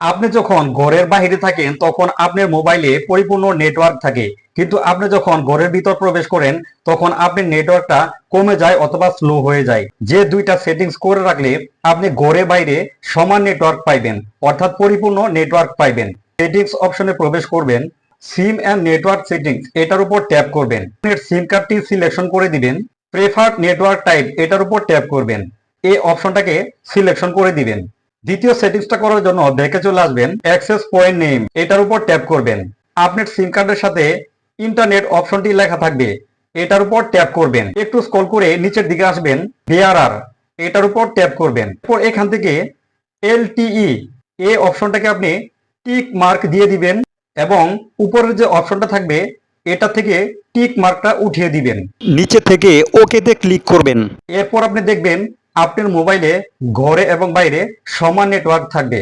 আপনি যখন ঘরের বাইরে থাকেন, তখন আপনার মোবাইলে পরিপূর্ণ নেটওয়ার্ক থাকে। কিন্তু আপনি যখন ঘরের ভিতর প্রবেশ করেন, তখন আপনার নেটওয়ার্কটা কমে যায় অথবা স্লো হয়ে যায়। যে দুইটা সেটিংস করে রাখলে আপনি ঘরে বাইরে সমান নেটওয়ার্ক পাইবেন, অর্থাৎ পরিপূর্ণ নেটওয়ার্ক পাইবেন। সেটিংস অপশনে প্রবেশ করবেন, সিম অ্যান্ড নেটওয়ার্ক সেটিংস, এটার উপর ট্যাপ করবেন। সিম কার্ডটি সিলেকশন করে দিবেন, প্রেফার্ড নেটওয়ার্ক টাইপ, এটার উপর ট্যাপ করবেন। এই অপশনটাকে সিলেকশন করে দিবেন। দ্বিতীয় সেটিংসটা করার জন্য দেখে চলে আসবেন অ্যাক্সেস পয়েন্ট নেম এটার উপর ট্যাপ করবেন। আপনার সিম কার্ডের সাথে ইন্টারনেট অপশনটি লেখা থাকবে এটার উপর ট্যাপ করবেন। একটু স্ক্রল করে নিচের দিকে আসবেন বিআরআর এটার উপর ট্যাপ করবেন। এরপর এখান থেকে এলটিই এ অপশনটাকে আপনি টিক মার্ক দিয়ে দিবেন এবং উপরের যে অপশনটা থাকবে এটা থেকে টিক মার্কটা উঠিয়ে দিবেন। নিচে থেকে ওকেতে ক্লিক করবেন। এরপর আপনি দেখবেন আপনার মোবাইলে ঘরে এবং বাইরে সমান নেটওয়ার্ক থাকবে।